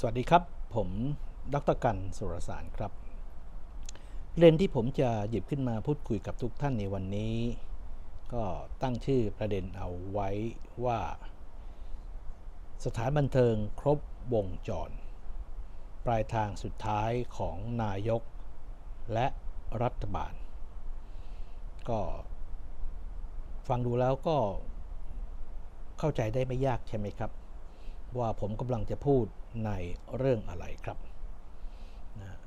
สวัสดีครับ ผมดรกันสุรสารครับ เรื่องที่ผมจะหยิบขึ้นมาพูดคุยกับทุกท่านในวันนี้ ก็ตั้งชื่อประเด็นเอาไว้ว่า สถานบันเทิงครบวงจร ปลายทางสุดท้ายของนายกและรัฐบาล ก็ฟังดูแล้วก็เข้าใจได้ไม่ยากใช่ไหมครับ ว่าผมกำลังจะพูดในเรื่องอะไรครับนะ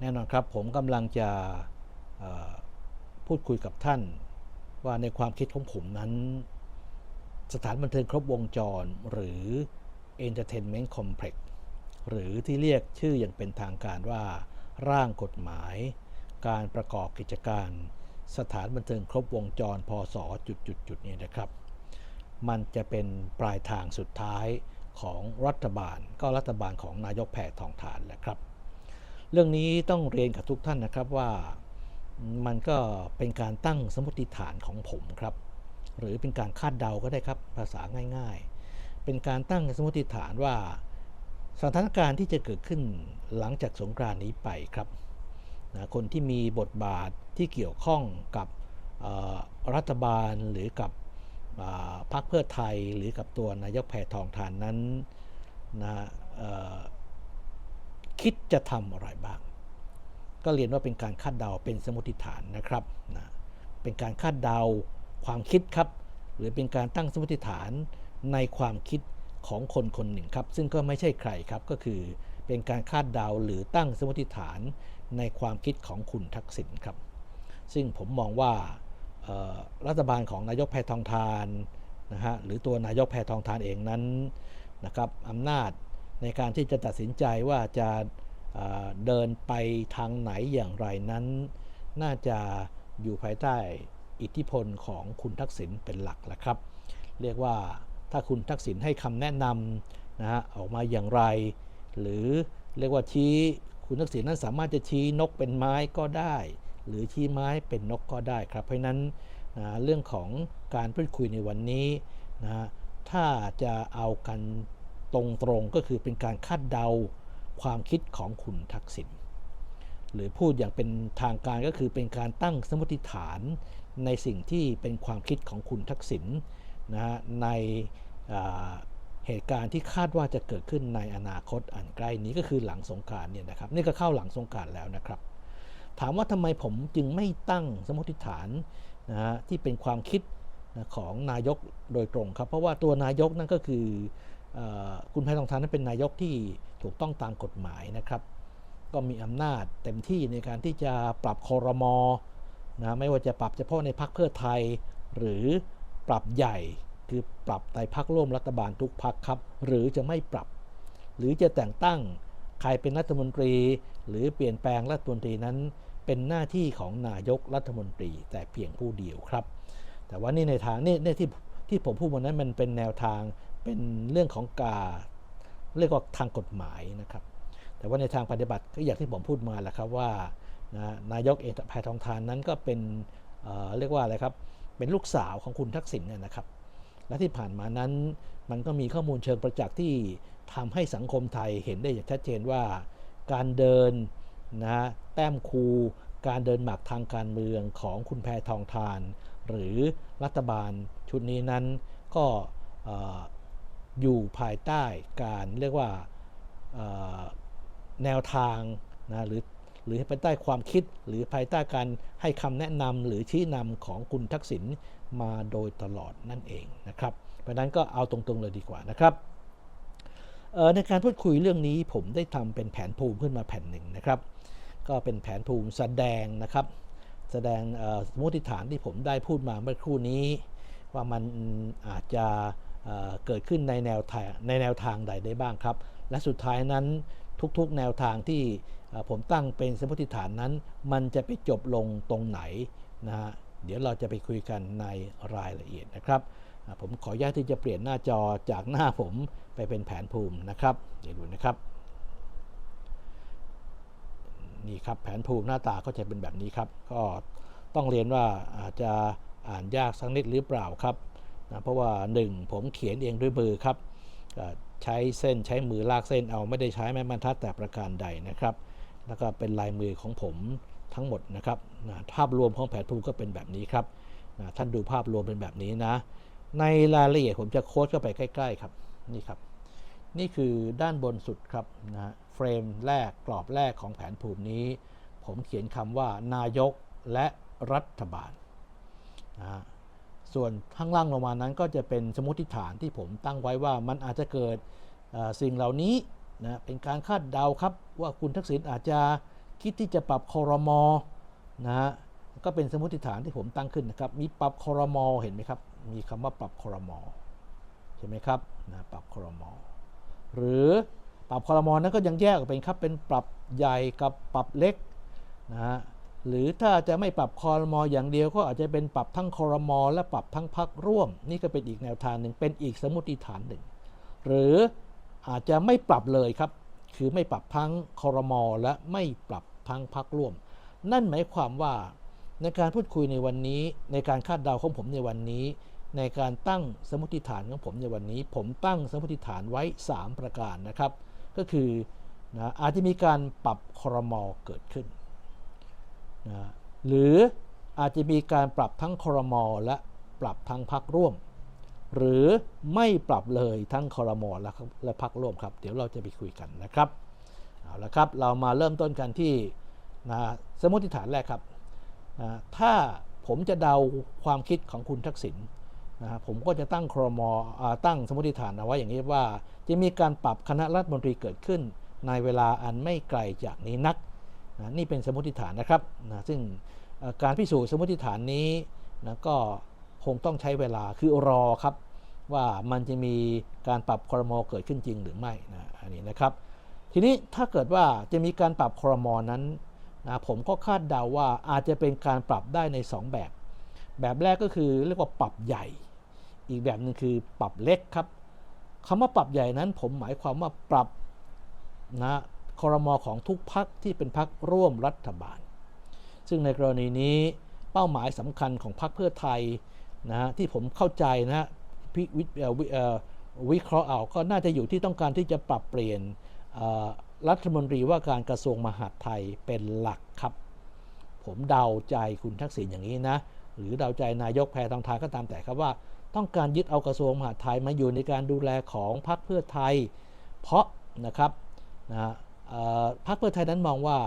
แน่นอนครับผมกำลังจะพูดคุยกับท่าน ว่าในความคิดของผมนั้น สถานบันเทิงครบวงจรหรือ Entertainment Complex หรือที่เรียกชื่ออย่างเป็นทางการว่าร่างกฎหมาย การประกอบกิจการ สถานบันเทิงครบวงจรพศจุดๆๆเนี่ยนะครับ มันจะเป็นปลายทางสุดท้าย ของรัฐบาล ก็รัฐบาลของนายกแพทองทานแหละครับ เรื่องนี้ต้องเรียนกับทุกท่านนะครับว่ามันก็เป็นการตั้งสมมติฐานของผมครับ หรือเป็นการคาดเดาก็ได้ครับภาษาง่ายๆ เป็นการตั้งสมมติฐานว่าสถานการณ์ที่จะเกิดขึ้นหลังจากสงกรานนี้ไปครับนะคนที่มีบทบาทที่เกี่ยวข้องกับรัฐบาลหรือกับ พรรคเพื่อไทยหรือกับตัวนายกแพทองทานนั้นนะคิดจะทำอะไรบ้าง ก็เรียนว่าเป็นการคาดเดาเป็นสมมติฐานนะครับนะเป็นการคาดเดาความคิดครับ หรือเป็นการตั้งสมมติฐานในความคิดของคนคนหนึ่งครับ ซึ่งก็ไม่ใช่ใครครับก็คือเป็นการคาดเดาหรือตั้งสมมติฐานในความคิดของคุณทักษิณครับ ซึ่งผมมองว่า รัฐบาลของนายกแพทองทานนะฮะหรือตัวนายกแพทองทานเองนั้นนะครับอำนาจในการที่จะตัดสินใจว่าจะเดินไปทางไหนอย่างไรนั้น น่าจะอยู่ภายใต้อิทธิพลของคุณทักษิณเป็นหลักแหละครับ เรียกว่าถ้าคุณทักษิณให้คำแนะนำนะฮะออกมาอย่างไร หรือเรียกว่าชี้คุณทักษิณนั้นสามารถจะชี้นกเป็นไม้ก็ได้ หรือชี้ไม้เป็นนกก็ได้ครับ เพราะนั้นนะเรื่องของการพูดคุยในวันนี้นะถ้าจะเอากันตรงๆก็คือเป็นการคาดเดาความคิดของคุณทักษิณหรือพูดอย่างเป็นทางการก็คือเป็นการตั้งสมมติฐานในสิ่งที่เป็นความคิดของคุณทักษิณนะฮะในเหตุการณ์ที่คาดว่าจะเกิดขึ้นในอนาคตอันใกล้นี้ก็คือหลังสงการเนี่ยนะครับ นี่ก็เข้าหลังสงการแล้วนะครับ ถามว่าทำไมผมจึงไม่ตั้งสมมติฐานนะฮะที่เป็นความคิดของนายกโดยตรงครับ เพราะว่าตัวนายกนั่นก็คืออคุณแพทองทานนั้นเป็นนายกที่ถูกต้องตามกฎหมายนะครับ ก็มีอำนาจเต็มที่ในการที่จะปรับคอรมอนะไม่ว่าจะปรับเฉพาะในพรรคเพื่อไทย หรือปรับใหญ่คือปรับในพรรคร่วมรัฐบาลทุกพรรคครับ หรือจะไม่ปรับ หรือจะแต่งตั้ง ใครเป็นรัฐมนตรี หรือเปลี่ยนแปลงรัฐมนตรีนั้น เป็นหน้าที่ของนายกรัฐมนตรี แต่เพียงผู้เดียวครับ แต่ว่านี่ในทางนี่นี่ที่ที่ผมพูดวันนั้นมันเป็นแนวทางเป็นเรื่องของการเรียกว่าทางกฎหมายนะครับ แต่ว่าในทางปฏิบัติก็อย่างที่ผมพูดมาแหละครับว่านะนายกเอกแพทองทานนั้นก็เป็นเอ่อเรียกว่าอะไรครับเป็นลูกสาวของคุณทักษิณเนี่ยนะครับ และที่ผ่านมานั้นมันก็มีข้อมูลเชิงประจักษ์ที่ ทำให้สังคมไทยเห็นได้อย่างชัดเจนว่า การเดินนะแต้มคูการเดินหมากทางการเมืองของคุณแพทองทาน หรือรัฐบาลชุดนี้นั้นก็เอ่อยู่ภายใต้การเรียกว่าแนวทางนะหรือหรือภายใต้ความคิดหรือภายใต้การให้คำแนะนำหรือชี้นำของคุณทักษิณมาโดยตลอดนั่นเองนะครับ เพราะนั้นก็เอาตรงๆเลยดีกว่านะครับ ในการพูดคุยเรื่องนี้ผมได้ทำเป็นแผนภูมิขึ้นมาแผ่นหนึ่งนะครับ ก็เป็นแผนภูมิแสดงนะครับ แสดงสมมติฐานที่ผมได้พูดมาเมื่อครู่นี้ ว่ามันอาจจะเเกิดขึ้นในแนวทางในแนวทางใดได้บ้างครับ และสุดท้ายนั้นทุกๆ แนวทางที่ผมตั้งเป็นสมมติฐานนั้น มันจะไปจบลงตรงไหนนะฮะเดี๋ยวเราจะไปคุยกันในรายละเอียดนะครับ ผมขออนุญาตที่จะเปลี่ยนหน้าจอจากหน้าผมไปเป็นแผนภูมินะครับเดี๋ยวดูนะครับ นี่ครับแผนภูมิหน้าตาก็จะเป็นแบบนี้ครับ ก็ต้องเรียนว่าอาจจะอ่านยากสักนิดหรือเปล่าครับนะเพราะว่า 1 ผมเขียนเองด้วยมือครับใช้เส้นใช้มือลากเส้นเอาไม่ได้ใช้ไม้บรรทัดแต่ประการใดนะครับ แล้วก็เป็นลายมือของผมทั้งหมดนะครับนะภาพรวมของแผนภูมิก็เป็นแบบนี้ครับนะท่านดูภาพรวมเป็นแบบนี้นะ ในรายละเอียดผมจะโค้ดเข้าไปใกล้ ๆ ครับ นี่ครับ นี่คือด้านบนสุดครับนะฮะเฟรมแรกกรอบแรกของแผนภูมินี้ ผมเขียนคำว่านายกและรัฐบาลนะฮะส่วนข้างล่างลงมานั้นก็จะเป็นสมมติฐานที่ผมตั้งไว้ว่ามันอาจจะเกิดสิ่งเหล่านี้นะเป็นการคาดเดาครับว่าคุณทักษิณอาจจะคิดที่จะปรับคอรมอนะฮะก็เป็นสมมติฐานที่ผมตั้งขึ้นนะครับ มีปรับคอรมอเห็นไหมครับ มีคำว่าปรับคอรมอใช่ไหมครับนะปรับคอรมอหรือปรับคอรมอนั้นก็ยังแยกออกเป็นครับเป็นปรับใหญ่กับปรับเล็กนะฮะหรือถ้าจะไม่ปรับคอรมออย่างเดียวก็อาจจะเป็นปรับทั้งคอรมอและปรับทั้งพักร่วม นี่ก็เป็นอีกแนวทางหนึ่งเป็นอีกสมมติฐานหนึ่ง หรืออาจจะไม่ปรับเลยครับ คือไม่ปรับทั้งคอรมอและไม่ปรับทั้งพักร่วม นั่นหมายความว่าในการพูดคุยในวันนี้ในการคาดเดาของผมในวันนี้ ในการตั้งสมมติฐานของผมในวันนี้ ผมตั้งสมมติฐานไว้ 3 ประการนะครับ ก็คือนะอาจจะมีการปรับคอรมอเกิดขึ้นนะหรืออาจจะมีการปรับทั้งคอรมอและปรับทั้งพักร่วม หรือไม่ปรับเลยทั้งคอรมอและและพักร่วมครับ เดี๋ยวเราจะไปคุยกันนะครับเอาละครับเรามาเริ่มต้นกันที่นะสมมติฐานแรกครับนะถ้าผมจะเดาความคิดของคุณทักษิณ นะผมก็จะตั้งครมอาตั้งสมมติฐานเอาไว้อย่างนี้ว่า จะมีการปรับคณะรัฐมนตรีเกิดขึ้น ในเวลาอันไม่ไกลจากนี้นักนะนี่เป็นสมมติฐานนะครับนะซึ่งการพิสูจน์สมมติฐานนี้นะก็คงต้องใช้เวลาคือรอครับว่ามันจะมีการปรับครมเกิดขึ้นจริงหรือไม่นะอันนี้นะครับ ทีนี้ถ้าเกิดว่าจะมีการปรับครมนั้นนะผมก็คาดเดาว่าอาจจะเป็นการปรับได้ใน 2 แบบ แบบแรกก็คือเรียกว่าปรับใหญ่ อีกแบบหนึ่งคือปรับเล็กครับคำว่าปรับใหญ่นั้นผมหมายความว่าปรับนะครมอของทุกพักที่เป็นพักร่วมรัฐบาล ซึ่งในกรณีนี้เป้าหมายสำคัญของพรรคเพื่อไทยนะฮะที่ผมเข้าใจนะพิวิวิเอ่อวิเคราะห์เอาก็น่าจะอยู่ที่ต้องการที่จะปรับเปลี่ยนรัฐมนตรีว่าการกระทรวงมหาดไทยเป็นหลักครับ ผมเดาใจคุณทักษิณอย่างนี้นะ หรือเดาใจนายกแพทองทานก็ตามแต่ครับว่า ต้องการยึดเอากระทรวงมหาดไทยมาอยู่ในการดูแลของพรรคเพื่อไทย เพราะนะครับนะพรรคเพื่อไทยนั้นมองว่า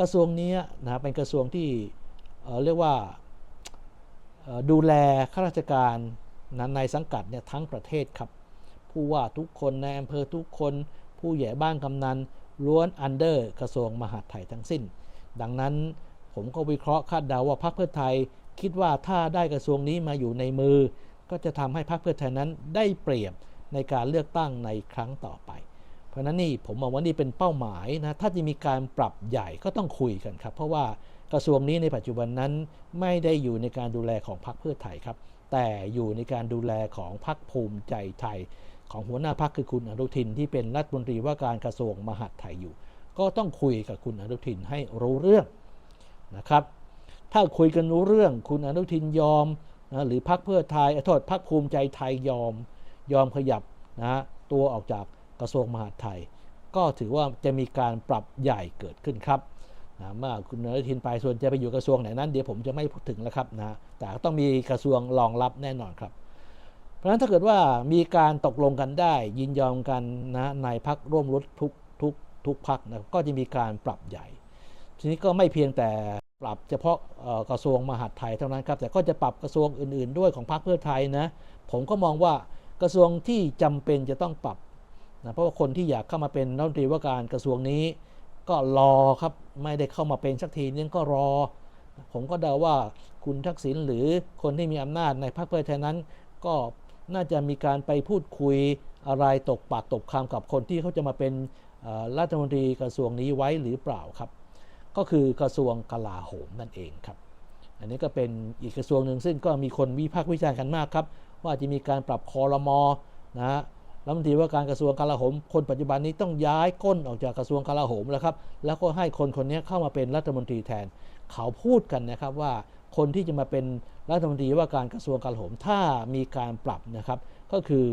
กระทรวงนี้นะเป็นกระทรวงที่เเรียกว่าดูแลข้าราชการนะในสังกัดเนี่ยทั้งประเทศครับผู้ว่าทุกคนในอำเภอทุกคน ผู้ใหญ่บ้านกำนันล้วนอันเดอร์กระทรวงมหาดไทยทั้งสิ้น ดังนั้นผมก็วิเคราะห์คาดเดาว่าพรรคเพื่อไทยคิดว่าถ้าได้กระทรวงนี้มาอยู่ในมือ ก็จะทำให้พรรคเพื่อไทยนั้นได้เปรียบในการเลือกตั้งในครั้งต่อไป เพราะฉะนั้นนี่ผมมองว่านี่เป็นเป้าหมายนะถ้าจะมีการปรับใหญ่ก็ต้องคุยกันครับ เพราะว่ากระทรวงนี้ในปัจจุบันนั้นไม่ได้อยู่ในการดูแลของพรรคเพื่อไทยครับ แต่อยู่ในการดูแลของพรรคภูมิใจไทย ของหัวหน้าพรรคคือคุณอนุทินที่เป็นรัฐมนตรีว่าการกระทรวงมหาดไทยอยู่ ก็ต้องคุยกับคุณอนุทินให้รู้เรื่องนะครับ ถ้าคุยกันรู้เรื่อง คุณอนุทินยอม นะหรือพรรคเพื่อไทยโทษพรรคภูมิใจไทยยอมยอมขยับนะตัวออกจากกระทรวงมหาดไทย ก็ถือว่าจะมีการปรับใหญ่เกิดขึ้นครับนะเมื่อคุณนุทินไปส่วนจะไปอยู่กระทรวงไหนนั้นเดี๋ยวผมจะไม่พูดถึงแล้วครับนะแต่ต้องมีกระทรวงรองรับแน่นอนครับ เพราะฉะนั้นถ้าเกิดว่ามีการตกลงกันได้ ยินยอมกันนะในพักร่วมรัฐทุกทุกทุกพักนะก็จะมีการปรับใหญ่ ทีนี้ก็ไม่เพียงแต่ปรับเฉพาะกระทรวงมหาดไทยเท่านั้นครับ แต่ก็จะปรับกระทรวงอื่น ๆ ด้วยของพรรคเพื่อไทยนะ ผมก็มองว่ากระทรวงที่จำเป็นจะต้องปรับนะเพราะว่าคนที่อยากเข้ามาเป็นรัฐมนตรีว่าการกระทรวงนี้ ก็รอครับไม่ได้เข้ามาเป็นสักทีนึงก็รอ ผมก็เดาว่าคุณทักษิณหรือคนที่มีอำนาจในพรรคเพื่อไทยนั้น ก็น่าจะมีการไปพูดคุยอะไรตกปากตกคำกับคนที่เขาจะมาเป็นรัฐมนตรีกระทรวงนี้ไว้หรือเปล่าครับ ก็คือกระทรวงกลาโหมนั่นเองครับ อันนี้ก็เป็นอีกกระทรวงหนึ่งซึ่งก็มีคนวิพากษ์วิจารณ์กันมากครับ ว่าจะมีการปรับคอรมอนะฮะรัฐมนตรีว่าการกระทรวงกลาโหม คนปัจจุบันนี้ต้องย้ายก้นออกจากกระทรวงกลาโหมแล้วครับ แล้วก็ให้คนคนนี้เข้ามาเป็นรัฐมนตรีแทน เขาพูดกันนะครับว่าคนที่จะมาเป็นรัฐมนตรีว่าการกระทรวงกลาโหมถ้ามีการปรับนะครับ ก็คือ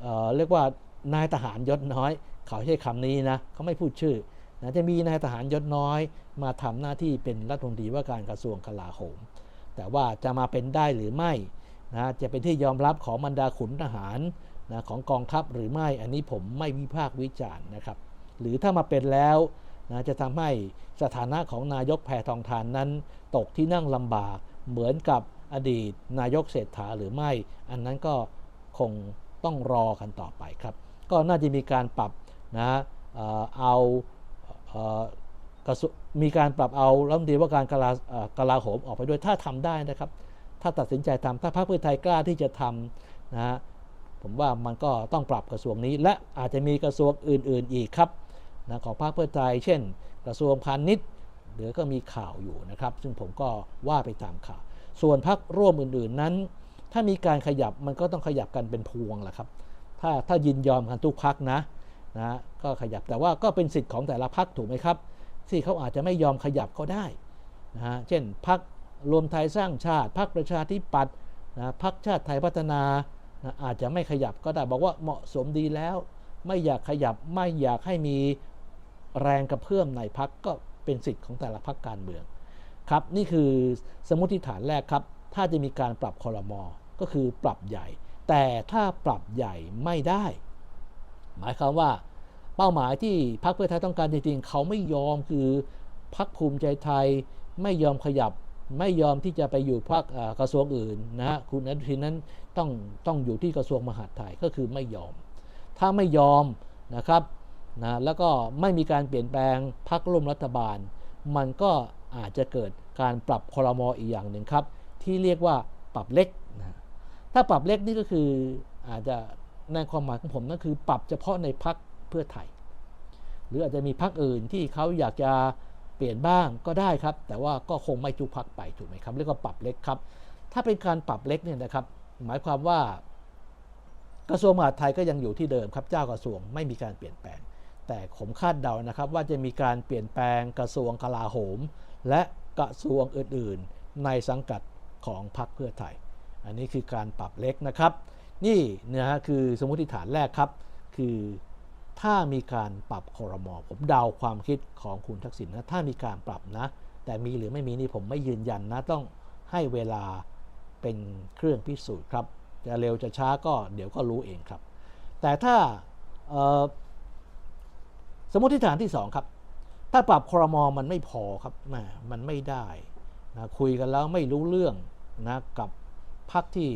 เออเรียกว่านายทหารยศน้อย เขาใช้คำนี้นะเขาไม่พูดชื่อ นะจะมีนายทหารยศน้อยมาทำหน้าที่เป็นรัฐมนตรีว่าการกระทรวงกลาโหม แต่ว่าจะมาเป็นได้หรือไม่นะจะเป็นที่ยอมรับของบรรดาขุนทหารนะของกองทัพหรือไม่อันนี้ผมไม่วิพากษ์วิจารณ์นะครับ หรือถ้ามาเป็นแล้วนะจะทำให้สถานะของนายกแพทองทานนั้น ตกที่นั่งลำบากเหมือนกับอดีตนายกเศรษฐาหรือไม่ อันนั้นก็คงต้องรอกันต่อไปครับ ก็น่าจะมีการปรับนะเอา มีการปรับเอารัฐมนตรีว่าการกลากลาโหมออกไปด้วยถ้าทำได้นะครับ ถ้าตัดสินใจทำถ้าพรรคเพื่อไทยกล้าที่จะทำนะฮะผมว่ามันก็ต้องปรับกระทรวงนี้ และอาจจะมีกระทรวงอื่น ๆ อีกครับนะของพรรคเพื่อไทย เช่น กระทรวงพาณิชย์เดี๋ยวก็มีข่าวอยู่นะครับ ซึ่งผมก็ว่าไปตามข่าว ส่วนพรรคร่วมอื่น ๆนั้น ถ้ามีการขยับมันก็ต้องขยับกันเป็นพวงแหละครับ ถ้าถ้ายินยอมกันทุกพักนะ นะก็ขยับแต่ว่าก็เป็นสิทธิ์ของแต่ละพักถูกไหมครับ ที่เขาอาจจะไม่ยอมขยับก็ได้นะฮะเช่นพักรวมไทยสร้างชาติพักประชาธิปัตย์นะพักชาติไทยพัฒนานะอาจจะไม่ขยับก็ได้บอกว่าเหมาะสมดีแล้ว ไม่อยากขยับไม่อยากให้มีแรงกระเพื่อมในพักก็เป็นสิทธิ์ของแต่ละพักการเมืองครับนี่คือสมมติฐานแรกครับ ถ้าจะมีการปรับคอรมอก็คือปรับใหญ่ แต่ถ้าปรับใหญ่ไม่ได้ หมายความว่าเป้าหมายที่พรรคเพื่อไทยต้องการจริงๆ เขาไม่ยอมคือพรรคภูมิใจไทยไม่ยอมขยับไม่ยอมที่จะไปอยู่พรรคกระทรวงอื่นนะฮะคุณอนุทินนั้นต้องต้องอยู่ที่กระทรวงมหาดไทยก็คือไม่ยอม ถ้าไม่ยอมนะครับนะแล้วก็ไม่มีการเปลี่ยนแปลงพรรคร่วมรัฐบาล มันก็อาจจะเกิดการปรับคอรมออีกอย่างหนึ่งครับ ที่เรียกว่าปรับเล็กนะถ้าปรับเล็กนี่ก็คืออาจจะ ในความหมายของผมนั่นคือปรับเฉพาะในพรรคเพื่อไทย หรืออาจจะมีพรรคอื่นที่เขาอยากจะเปลี่ยนบ้างก็ได้ครับ แต่ว่าก็คงไม่จุพรรคไปถูกไหมครับเรียกว่าปรับเล็กครับ ถ้าเป็นการปรับเล็กเนี่ยนะครับ หมายความว่ากระทรวงมหาดไทยก็ยังอยู่ที่เดิมครับเจ้ากระทรวงไม่มีการเปลี่ยนแปลง แต่ผมคาดเดานะครับ ว่าจะมีการเปลี่ยนแปลงกระทรวงกลาโหม และกระทรวงอื่น ๆ ในสังกัดของพรรคเพื่อไทย อันนี้คือการปรับเล็กนะครับ นี่นะฮะคือสมมติฐานแรกครับ คือถ้ามีการปรับคอรมอผมเดาความคิดของคุณทักษิณนะถ้ามีการปรับนะ แต่มีหรือไม่มีนี่ผมไม่ยืนยันนะ ต้องให้เวลาเป็นเครื่องพิสูจน์ครับจะเร็วจะช้าก็เดี๋ยวก็รู้เองครับ แต่ถ้าสมมติฐานที่สองครับ ถ้าปรับคอรมอมันไม่พอครับมมันไม่ได้นะคุยกันแล้วไม่รู้เรื่องนะกับพรรคที่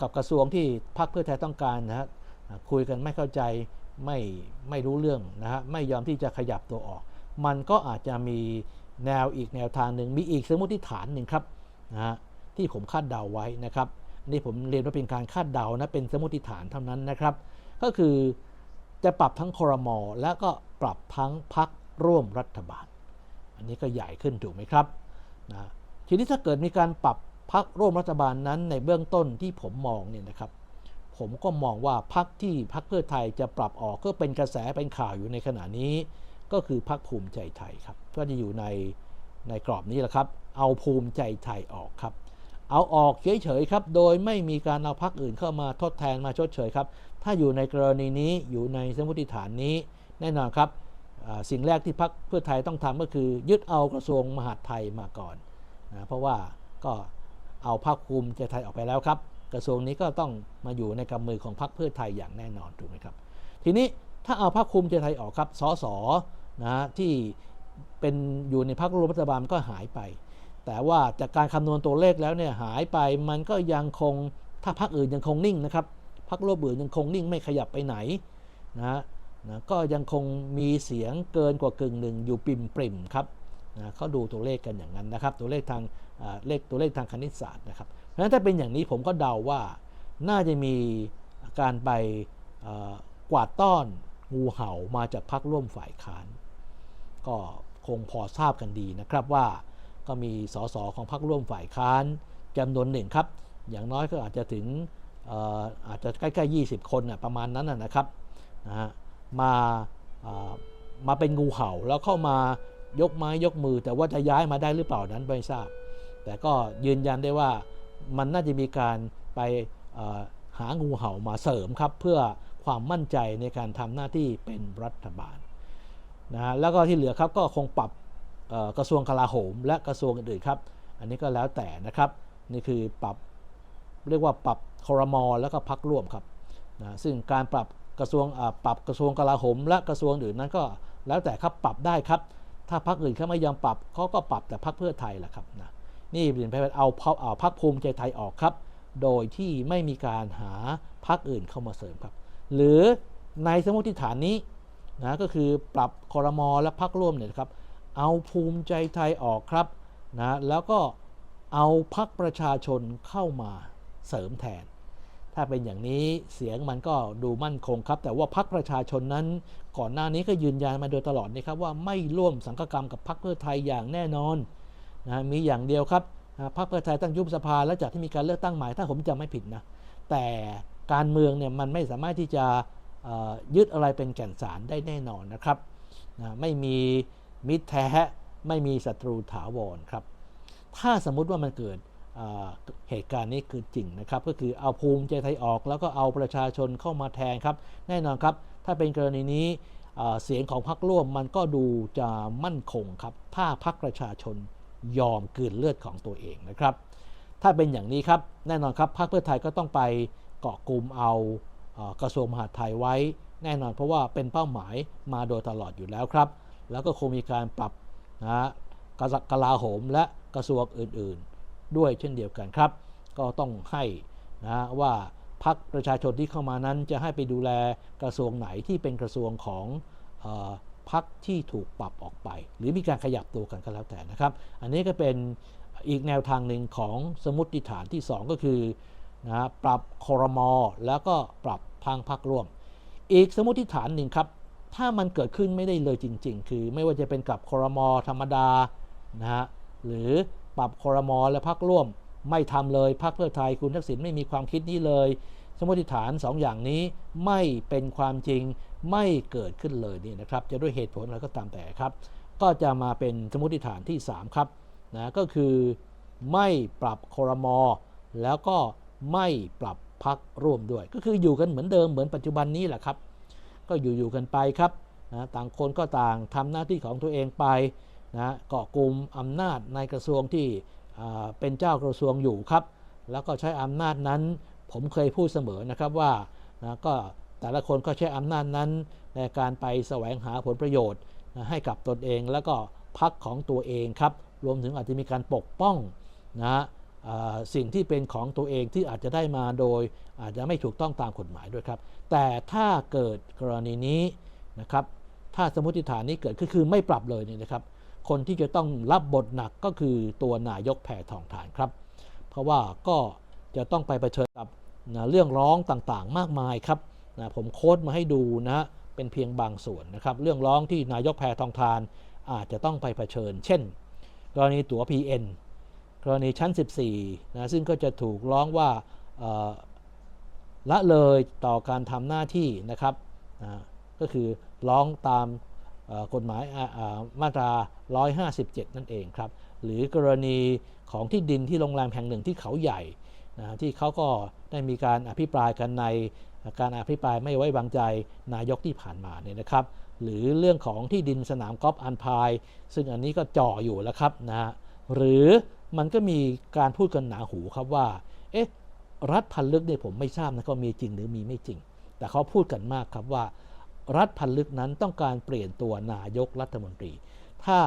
กับกระทรวงที่พรรคเพื่อไทยต้องการนะฮะคุยกันไม่เข้าใจไม่ไม่รู้เรื่องนะฮะไม่ยอมที่จะขยับตัวออก มันก็อาจจะมีแนวอีกแนวทางหนึ่งมีอีกสมมติฐานหนึ่งครับนะฮะที่ผมคาดเดาไว้นะครับนี่ผมเรียนว่าเป็นการคาดเดานะเป็นสมมติฐานเท่านั้นนะครับ ก็คือจะปรับทั้งคอรมอและก็ปรับทั้งพักร่วมรัฐบาล อันนี้ก็ใหญ่ขึ้นถูกไหมครับนะทีนี้ถ้าเกิดมีการปรับ พักร่วมรัฐบาลนั้นในเบื้องต้นที่ผมมองเนี่ยนะครับ ผมก็มองว่าพักที่พักเพื่อไทยจะปรับออกก็เป็นกระแสเป็นข่าวอยู่ในขณะนี้ ก็คือพักภูมิใจไทยครับ ก็จะอยู่ในในกรอบนี้แหละครับ เอาภูมิใจไทยออกครับ เอาออกเฉยๆครับ โดยไม่มีการเอาพักอื่นเข้ามาทดแทนมาชดเชยครับ ถ้าอยู่ในกรณีนี้อยู่ในสมมติฐานนี้แน่นอนครับสิ่งแรกที่พักเพื่อไทยต้องทำก็คือ ยึดเอากระทรวงมหาดไทยมาก่อนนะเพราะว่าก็ เอาพักภูมิใจไทยออกไปแล้วครับ กระทรวงนี้ก็ต้องมาอยู่ในกำมือของพรรคเพื่อไทยอย่างแน่นอนถูกไหมครับ ทีนี้ถ้าเอาพรรคภูมิใจไทยออกครับสสนะที่เป็นอยู่ในพรรครัฐบาลก็หายไป แต่ว่าจากการคำนวณตัวเลขแล้วเนี่ยหายไปมันก็ยังคงถ้าพรรคอื่นยังคงนิ่งนะครับพรรคร่วมอื่นยังคงนิ่งไม่ขยับไปไหนนะนะก็ยังคงมีเสียงเกินกว่ากึ่งหนึ่งอยู่ปิ่มปริมครับนะเขาดูตัวเลขกันอย่างนั้นนะครับ ตัวเลขทาง เลขตัวเลขทางคณิตศาสตร์นะครับ เพราะฉะนั้นถ้าเป็นอย่างนี้ผมก็เดาว่าน่าจะมีการไปกวาดต้อนงูเห่ามาจากพรรคร่วมฝ่ายค้าน ก็คงพอทราบกันดีนะครับว่าก็มีสสของพรรคร่วมฝ่ายค้านจำนวนหนึ่งครับ อย่างน้อยก็อาจจะถึงออาจจะใกล้ๆ 20 คนนะประมาณนั้นนะครับนะฮะมามาเป็นงูเห่าแล้วเข้ามายกไม้ยกมือ แต่ว่าจะย้ายมาได้หรือเปล่านั้นไม่ทราบ แต่ก็ยืนยันได้ว่ามันน่าจะมีการไปหางูเห่ามาเสริมครับ เพื่อความมั่นใจในการทำหน้าที่เป็นรัฐบาลนะฮะแล้วก็ที่เหลือครับก็คงปรับกระทรวงกลาโหม และกระทรวงอื่นๆครับ อันนี้ก็แล้วแต่นะครับ นี่คือปรับเรียกว่าปรับคอรมอแล้วก็พักร่วมครับนะซึ่งการปรับกระทรวงปรับกระทรวงกลาโหม และกระทรวงอื่นนั้นก็แล้วแต่ครับปรับได้ครับ ถ้าพักอื่นเขาไม่ยอมปรับเขาก็ปรับแต่พักเพื่อไทยแหละครับนะ นี่เป็นไปเอาเอาเอาพักภูมิใจไทยออกครับ โดยที่ไม่มีการหาพักอื่นเข้ามาเสริมครับ หรือในสมมติฐานนี้นะก็คือปรับคอรมอและพักร่วมเนี่ยครับ เอาภูมิใจไทยออกครับนะแล้วก็เอาพักประชาชนเข้ามาเสริมแทน ถ้าเป็นอย่างนี้เสียงมันก็ดูมั่นคงครับ แต่ว่าพักประชาชนนั้น ก่อนหน้านี้ก็ยืนยันมาโดยตลอดนะครับว่าไม่ร่วมสังกกรรมกับพักเพื่อไทยอย่างแน่นอน นะมีอย่างเดียวครับอ่าพักเพื่อไทยตั้งยุบสภาแล้วจากที่มีการเลือกตั้งใหม่ถ้าผมจำไม่ผิดนะแต่การเมืองเนี่ยมันไม่สามารถที่จะยึดอะไรเป็นแก่นสารได้แน่นอนนะครับนะไม่มีมิตรแท้ไม่มีศัตรูถาวรครับ ถ้าสมมุติว่ามันเกิดเหตุการณ์นี้คือจริงนะครับ ก็คือเอาภูมิใจไทยออกแล้วก็เอาประชาชนเข้ามาแทนครับ แน่นอนครับ ถ้าเป็นกรณีนี้เสียงของพรรคร่วมมันก็ดูจะมั่นคงครับ ถ้าพรรคประชาชน ยอมกืนเลือดของตัวเองนะครับ ถ้าเป็นอย่างนี้ครับแน่นอนครับพรรคเพื่อไทยก็ต้องไปเกาะกลุ่มเอากระทรวงมหาดไทยไว้ แน่นอนเพราะว่าเป็นเป้าหมายมาโดยตลอดอยู่แล้วครับ แล้วก็คงมีการปรับนะฮะกระกลาโหมและกระทรวงอื่นๆ ด้วยเช่นเดียวกันครับ ก็ต้องให้นะว่าพักประชาชนที่เข้ามานั้นจะให้ไปดูแลกระทรวงไหนที่เป็นกระทรวงของ พักที่ถูกปรับออกไป หรือมีการขยับตัวกันก็แล้วแต่นะครับ อันนี้ก็เป็นอีกแนวทางหนึ่งของสมมติฐานที่ 2 ก็คือนะปรับคอรมอแล้วก็ปรับทางพักร่วม อีกสมมติฐานหนึ่งครับ ถ้ามันเกิดขึ้นไม่ได้เลยจริง ๆ คือไม่ว่าจะเป็นกับคอรมอธรรมดานะฮะหรือปรับคอรมอและพักร่วม ไม่ทำเลยพักเพื่อไทยคุณทักษิณไม่มีความคิดนี้เลย สมมติฐาน2อย่างนี้ไม่เป็นความจริง ไม่เกิดขึ้นเลยนี่นะครับจะด้วยเหตุผลอะไรก็ตามแต่ครับ ก็จะมาเป็นสมมติฐานที่ 3 ครับนะก็คือไม่ปรับคอรมอแล้วก็ไม่ปรับพักร่วมด้วย ก็คืออยู่กันเหมือนเดิมเหมือนปัจจุบันนี้แหละครับ ก็อยู่ๆกันไปครับนะต่างคนก็ต่างทำหน้าที่ของตัวเองไปนะเกาะกลุ่มอำนาจในกระทรวงที่เป็นเจ้ากระทรวงอยู่ครับ แล้วก็ใช้อำนาจนั้นผมเคยพูดเสมอนะครับว่านะก็ แต่ละคนก็ใช้อำนาจนั้นในการไปแสวงหาผลประโยชน์ให้กับตนเองแล้วก็พักของตัวเองครับรวมถึงอาจจะมีการปกป้องนะสิ่งที่เป็นของตัวเองที่อาจจะได้มาโดยอาจจะไม่ถูกต้องตามกฎหมายด้วยครับ แต่ถ้าเกิดกรณีนี้นะครับถ้าสมมติฐานนี้เกิดขึ้นคือไม่ปรับเลยเนี่ยนะครับ คนที่จะต้องรับบทหนักก็คือตัวนายกแพทองทานครับ เพราะว่าก็จะต้องไปเผชิญกับนะเรื่องร้องต่างๆ มากมายครับ นะผมโค้ดมาให้ดูนะเป็นเพียงบางส่วนนะครับ เรื่องร้องที่นายกแพทองทานอาจจะต้องไปเผชิญ เช่น กรณีตั๋ว PN กรณีชั้น 14นะซึ่งก็จะถูกร้องว่าละเลยต่อการทำหน้าที่นะครับนะก็คือร้องตามกฎหมายอ่าอ่ามาตรา 157 นั่นเองครับ หรือกรณีของที่ดินที่โรงแรมแห่งหนึ่งที่เขาใหญ่นะที่เขาก็ได้มีการอภิปรายกันใน การอภิปรายไม่ไว้วางใจนายกที่ผ่านมาเนี่ยนะครับ หรือเรื่องของที่ดินสนามกอล์ฟอันพาย ซึ่งอันนี้ก็จ่ออยู่แล้วครับนะฮะหรือมันก็มีการพูดกันหนาหูครับว่า เอ๊ะ รัฐพันลึกเนี่ยผมไม่ทราบนะก็มีจริงหรือมีไม่จริง แต่เขาพูดกันมากครับว่า รัฐพันลึกนั้นต้องการเปลี่ยนตัวนายกรัฐมนตรี ถ้า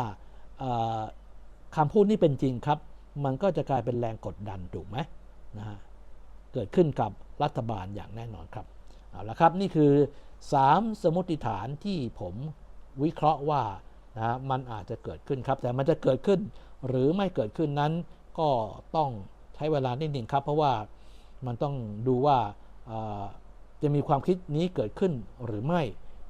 คำพูดนี้เป็นจริงครับ มันก็จะกลายเป็นแรงกดดันถูกไหมนะฮะ เกิดขึ้นกับ รัฐบาลอย่างแน่นอนครับเอาละครับนี่คือ 3 สมมติฐานที่ผมวิเคราะห์ว่านะมันอาจจะเกิดขึ้นครับ แต่มันจะเกิดขึ้นหรือไม่เกิดขึ้นนั้นก็ต้องใช้เวลานิดหนึ่งครับ เพราะว่ามันต้องดูว่าจะมีความคิดนี้เกิดขึ้นหรือไม่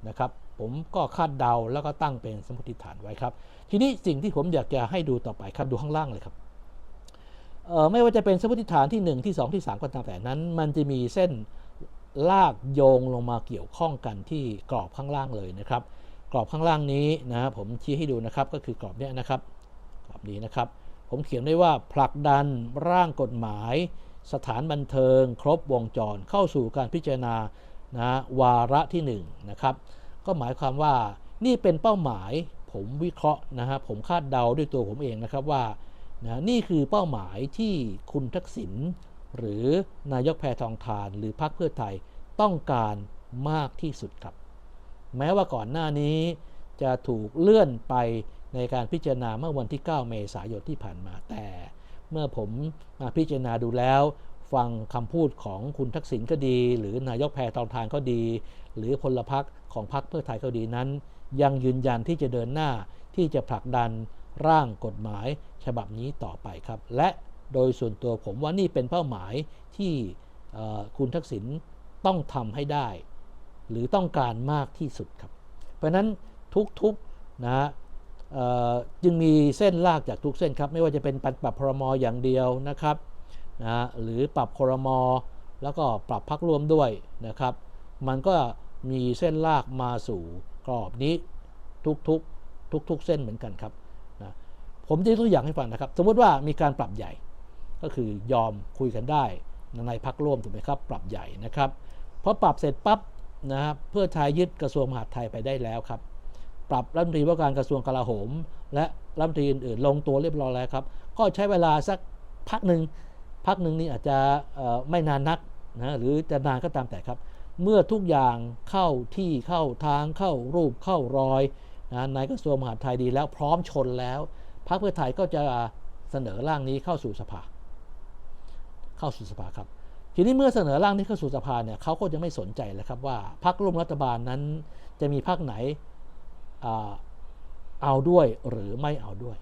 นะครับ ผมก็คาดเดาแล้วก็ตั้งเป็นสมมติฐานไว้ครับ ทีนี้สิ่งที่ผมอยากจะให้ดูต่อไปครับดูข้างล่างเลยครับ ไม่ว่าจะเป็นสมมติฐานที่ 1 ที่ 2 ที่ 3 ก็ตามแต่นั้น มันจะมีเส้นลากโยงลงมาเกี่ยวข้องกันที่กรอบข้างล่างเลยนะครับ กรอบข้างล่างนี้นะผมชี้ให้ดูนะครับก็คือกรอบเนี้ยนะครับกรอบนี้นะครับ ผมเขียนไว้ว่าผลักดันร่างกฎหมาย สถานบันเทิง ครบวงจรเข้าสู่การพิจารณานะวาระที่1นงนะครับก็หมายความว่านี่เป็นเป้าหมายผมวิเคราะห์นะฮะผมคาดเดาด้วยตัวผมเองนะครับว่า นะนี่คือเป้าหมายที่คุณทักษิณหรือนายกแพทองทานหรือพรรคเพื่อไทยต้องการมากที่สุดครับ แม้ว่าก่อนหน้านี้จะถูกเลื่อนไปในการพิจารณาเมื่อวันที่ 9 เมษายนที่ผ่านมาแต่ เมื่อผมมาพิจารณาดูแล้ว ฟังคำพูดของคุณทักษิณก็ดี หรือนายกแพทองทานก็ดี หรือพลพรรคของพรรคเพื่อไทยก็ดีนั้น ยังยืนยันที่จะเดินหน้าที่จะผลักดันร่างกฎหมาย ฉบับนี้ต่อไปครับ และโดยส่วนตัวผมว่านี่เป็นเป้าหมายที่คุณทักษิณต้องทำให้ได้ หรือต้องการมากที่สุดครับ เพราะนั้นทุกๆนะจึงมีเส้นลากจากทุกเส้นครับ ไม่ว่าจะเป็นปรับพรมอย่างเดียวนะครับนะหรือปรับครมแล้วก็ปรับพักรวมด้วยนะครับ มันก็มีเส้นลากมาสู่กรอบนี้ทุกๆทุกๆเส้นเหมือนกันครับ ผมจะยกตัวอย่างให้ฟังนะครับ สมมติว่ามีการปรับใหญ่ ก็คือยอมคุยกันได้ในพักร่วมถูกไหมครับ ปรับใหญ่นะครับพอปรับเสร็จปั๊บนะครับเพื่อไทยยึดกระทรวงมหาดไทยไปได้แล้วครับ ปรับรัฐมนตรีว่าการกระทรวงกลาโหม และรัฐมนตรีอื่นๆ ลงตัวเรียบร้อยแล้วครับ ก็ใช้เวลาสักพักหนึ่งพักหนึ่งนี่อาจจะไม่นานนักนะหรือจะนานก็ตามแต่ครับ เมื่อทุกอย่างเข้าที่เข้าทางเข้ารูปเข้ารอยนะในกระทรวงมหาดไทยดีแล้วพร้อมชนแล้ว พรรคเพื่อไทยก็จะเสนอร่างนี้เข้าสู่สภา เข้าสู่สภาครับ ทีนี้เมื่อเสนอร่างนี้เข้าสู่สภาเนี่ยเขาก็จะไม่สนใจแล้วครับว่าพรรคร่วมรัฐบาลนั้น จะมีพรรคไหนเอาด้วยหรือไม่เอาด้วย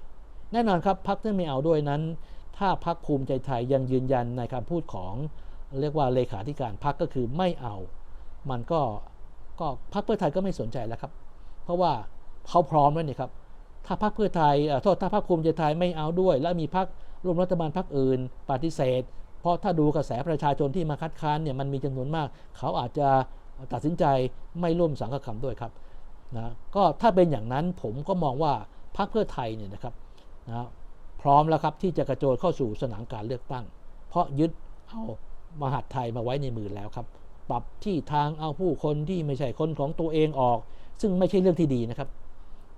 แน่นอนครับพรรคที่ไม่เอาด้วยนั้น ถ้าพรรคภูมิใจไทยยังยืนยันในคำพูดของเรียกว่าเลขาธิการพรรคก็คือไม่เอา มันก็ก็พรรคเพื่อไทยก็ไม่สนใจแล้วครับ เพราะว่าเขาพร้อมแล้วนี่ครับ ถ้าพรรคเพื่อไทยโทษถ้าพรรคภูมิใจไทยไม่เอาด้วย แล้วมีพรรคร่วมรัฐบาลพรรคอื่น ปฏิเสธ เพราะถ้าดูกระแสประชาชนที่มาคัดค้านเนี่ยมันมีจำนวนมาก เขาอาจจะตัดสินใจไม่ร่วมสังฆกรรมด้วยครับนะก็ถ้าเป็นอย่างนั้นผมก็มองว่าพรรคเพื่อไทยเนี่ยนะครับนะพร้อมแล้วครับที่จะกระโจนเข้าสู่สนามการเลือกตั้ง เพราะยึดเอามหาดไทยมาไว้ในมือแล้วครับ ปรับที่ทางเอาผู้คนที่ไม่ใช่คนของตัวเองออก ซึ่งไม่ใช่เรื่องที่ดีนะครับ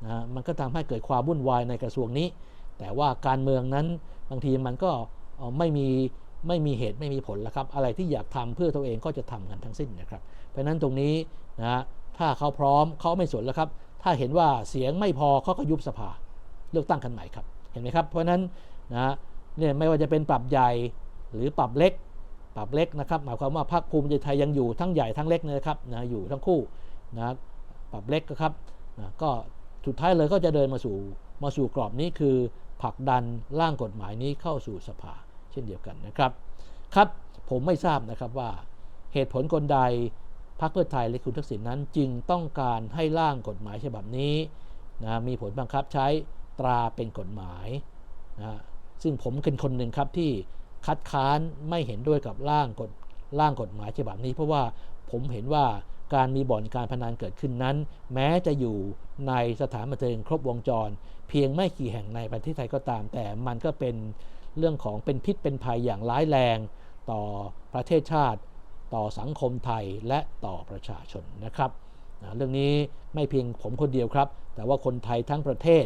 นะมันก็ทำให้เกิดความวุ่นวายในกระทรวงนี้ แต่ว่าการเมืองนั้นบางทีมันก็ไม่มีไม่มีเหตุไม่มีผลแล้วครับ อะไรที่อยากทำเพื่อตัวเองก็จะทำกันทั้งสิ้นนะครับ เพราะนั้นตรงนี้นะถ้าเขาพร้อมเขาไม่สนแล้วครับ ถ้าเห็นว่าเสียงไม่พอเขาก็ยุบสภาเลือกตั้งกันใหม่ครับ เห็นไหมครับ เพราะนั้นนะเนี่ยไม่ว่าจะเป็นปรับใหญ่หรือปรับเล็ก ปรับเล็กนะครับ หมายความว่าพรรคภูมิใจไทยยังอยู่ทั้งใหญ่ทั้งเล็กนะครับนะอยู่ทั้งคู่นะปรับเล็กก็ครับนะก็ สุดท้ายเลยก็จะเดินมาสู่มาสู่กรอบนี้คือผลักดันร่างกฎหมายนี้เข้าสู่สภา เช่นเดียวกันนะครับ ครับผมไม่ทราบนะครับว่าเหตุผลกลใดพรรคเพื่อไทยและคุณทักษิณนั้น จึงต้องการให้ร่างกฎหมายฉบับนี้นะมีผลบังคับใช้ตราเป็นกฎหมายนะซึ่งผมเป็นคนหนึ่งครับที่คัดค้านไม่เห็นด้วยกับร่างกฎร่างกฎหมายฉบับนี้ เพราะว่าผมเห็นว่า การมีบ่อนการพนันเกิดขึ้นนั้น แม้จะอยู่ในสถานบันเทิงครบวงจร เพียงไม่กี่แห่งในประเทศไทยก็ตาม แต่มันก็เป็นเรื่องของเป็นพิษเป็นภัยอย่างร้ายแรง ต่อประเทศชาติ ต่อสังคมไทยและต่อประชาชนนะครับนะเรื่องนี้ไม่เพียงผมคนเดียวครับ แต่ว่าคนไทยทั้งประเทศ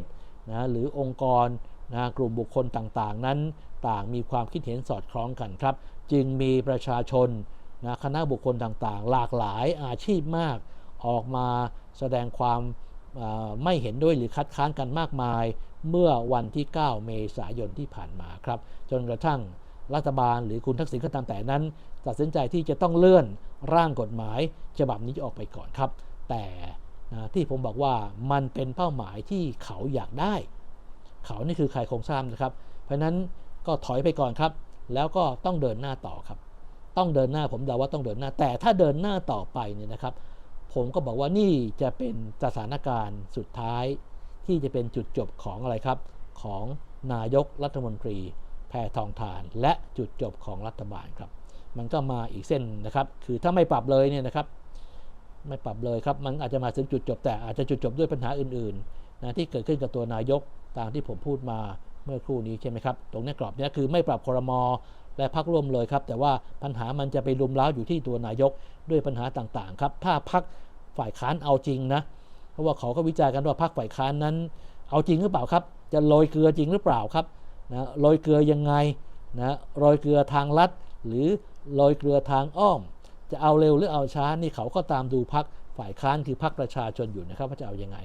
นะหรือองค์กรนะกลุ่มบุคคลต่างๆ นั้นต่างมีความคิดเห็นสอดคล้องกันครับ จึงมีประชาชน นะคณะบุคคลต่างๆ หลากหลายอาชีพมากออกมาแสดงความไม่เห็นด้วยหรือคัดค้านกันมากมายเมื่อวันที่ 9 เมษายนที่ผ่านมาครับ จนกระทั่งรัฐบาลหรือคุณทักษิณก็ตามแต่นั้น ตัดสินใจที่จะต้องเลื่อนร่างกฎหมายฉบับนี้ออกไปก่อนครับ แต่ที่ผมบอกว่ามันเป็นเป้าหมายที่เขาอยากได้ เขานี่คือใครคงทราบนะครับ เพราะนั้นก็ถอยไปก่อนครับ แล้วก็ต้องเดินหน้าต่อครับ ต้องเดินหน้าผมเดาว่าต้องเดินหน้า แต่ถ้าเดินหน้าต่อไปเนี่ยนะครับ ผมก็บอกว่านี่จะเป็นสถานการณ์สุดท้าย ที่จะเป็นจุดจบของอะไรครับ ของนายกรัฐมนตรี แพทองทาน และจุดจบของรัฐบาลครับ มันก็มาอีกเส้นนะครับ คือถ้าไม่ปรับเลยเนี่ยนะครับ ไม่ปรับเลยครับ มันอาจจะมาถึงจุดจบ แต่อาจจะจุดจบด้วยปัญหาอื่นๆนะที่เกิดขึ้นกับตัวนายกตามที่ผมพูดมาเมื่อครู่นี้ใช่ไหมครับ ตรงนี้กรอบนี้คือไม่ปรับครม และพักร่วมเลยครับ แต่ว่าปัญหามันจะไปรุมเร้าอยู่ที่ตัวนายกด้วยปัญหาต่างๆครับ ถ้าพักฝ่ายค้านเอาจริงนะ เพราะว่าเขาก็วิจารณ์กันว่าพักฝ่ายค้านนั้น เอาจริงหรือเปล่าครับ จะโรยเกลือจริงหรือเปล่าครับนะโรยเกลือยังไงนะโรยเกลือทางลัด หรือโรยเกลือทางอ้อม จะเอาเร็วหรือเอาช้านี่เขาก็ตามดูพักฝ่ายค้านคือพักประชาชนอยู่นะครับว่าจะเอายังไง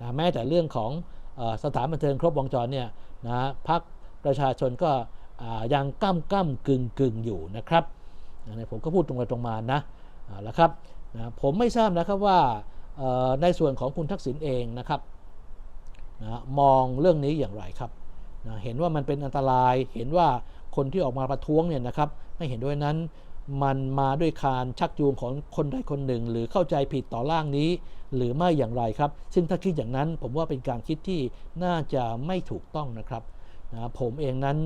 นะแม้แต่เรื่องของอสถานบันเทิงครบวงจรเนี่ยนะพักประชาชนก็ ยังก้ำก้ำกึ่งกึ่งอยู่นะครับนผมก็พูดตรงไปตรงมานะเอาละครับนะผมไม่ทราบนะครับว่าในส่วนของคุณทักษิณเองนะครับนะมองเรื่องนี้อย่างไรครับนะเห็นว่ามันเป็นอันตราย เห็นว่าคนที่ออกมาประท้วงเนี่ยนะครับไม่เห็นด้วยนั้นมันมาด้วยการชักจูงของคนใดคนหนึ่ง หรือเข้าใจผิดต่อร่างนี้ หรือไม่อย่างไรครับ ซึ่งถ้าคิดอย่างนั้นผมว่าเป็นการคิดที่น่าจะไม่ถูกต้องนะครับ นะผมเองนั้น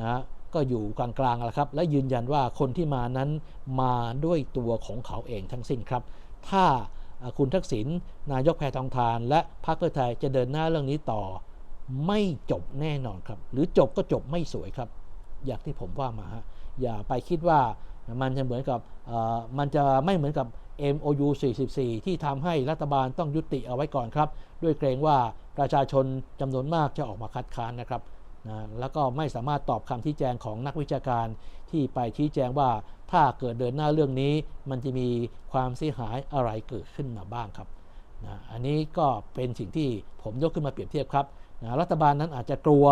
นะก็อยู่กลางๆแหละครับ และยืนยันว่าคนที่มานั้นมาด้วยตัวของเขาเองทั้งสิ้นครับ ถ้าคุณทักษิณนายกแพทองทาน และพรรคเพื่อไทยจะเดินหน้าเรื่องนี้ต่อ ไม่จบแน่นอนครับ หรือจบก็จบไม่สวยครับ อย่างที่ผมว่ามาฮะอย่าไปคิดว่ามันจะเหมือนกับมันจะไม่เหมือนกับ MOU 44 ที่ทำให้รัฐบาลต้องยุติเอาไว้ก่อนครับ ด้วยเกรงว่าประชาชนจำนวนมากจะออกมาคัดค้านนะครับ นะแล้วก็ไม่สามารถตอบคำชี้แจงของนักวิชาการที่ไปชี้แจงว่าถ้าเกิดเดินหน้าเรื่องนี้ มันจะมีความเสียหายอะไรเกิดขึ้นมาบ้างครับนะอันนี้ก็เป็นสิ่งที่ผมยกขึ้นมาเปรียบเทียบครับนะรัฐบาลนั้นอาจจะกลัว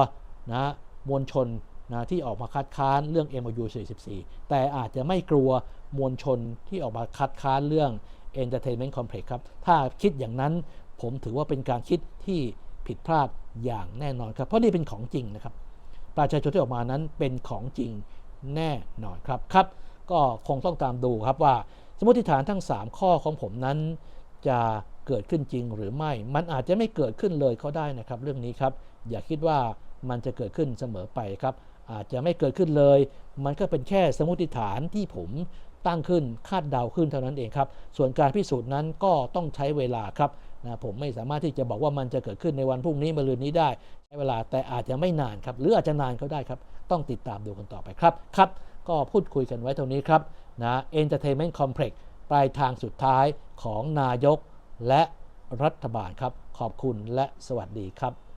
นะมวลชนนะที่ออกมาคัดค้านเรื่อง MOU 44 แต่อาจจะไม่กลัวมวลชนที่ออกมาคัดค้านเรื่อง Entertainment Complex ครับ ถ้าคิดอย่างนั้นผมถือว่าเป็นการคิดที่ ผิดพลาดอย่างแน่นอนครับ เพราะนี่เป็นของจริงนะครับ ประชาชนที่ออกมานั้นเป็นของจริงแน่นอนครับครับ ก็คงต้องตามดูครับว่า สมมติฐานทั้ง 3 ข้อของผมนั้น จะเกิดขึ้นจริงหรือไม่ มันอาจจะไม่เกิดขึ้นเลยก็ได้นะครับ เรื่องนี้ครับ อย่าคิดว่ามันจะเกิดขึ้นเสมอไปครับ อาจจะไม่เกิดขึ้นเลย มันก็เป็นแค่สมมติฐานที่ผมตั้งขึ้นคาดเดาขึ้นเท่านั้นเองครับ ส่วนการพิสูจน์นั้นก็ต้องใช้เวลาครับ นะผมไม่สามารถที่จะบอกว่ามันจะเกิดขึ้นในวันพรุ่งนี้มะรืนนี้ได้ใช้เวลาแต่อาจจะไม่นานครับ หรืออาจจะนานก็ได้ครับ ต้องติดตามดูกันต่อไปครับครับ ก็พูดคุยกันไว้เท่านี้ครับนะ Entertainment Complex ปลายทางสุดท้ายของนายกและรัฐบาลครับ ขอบคุณและสวัสดีครับ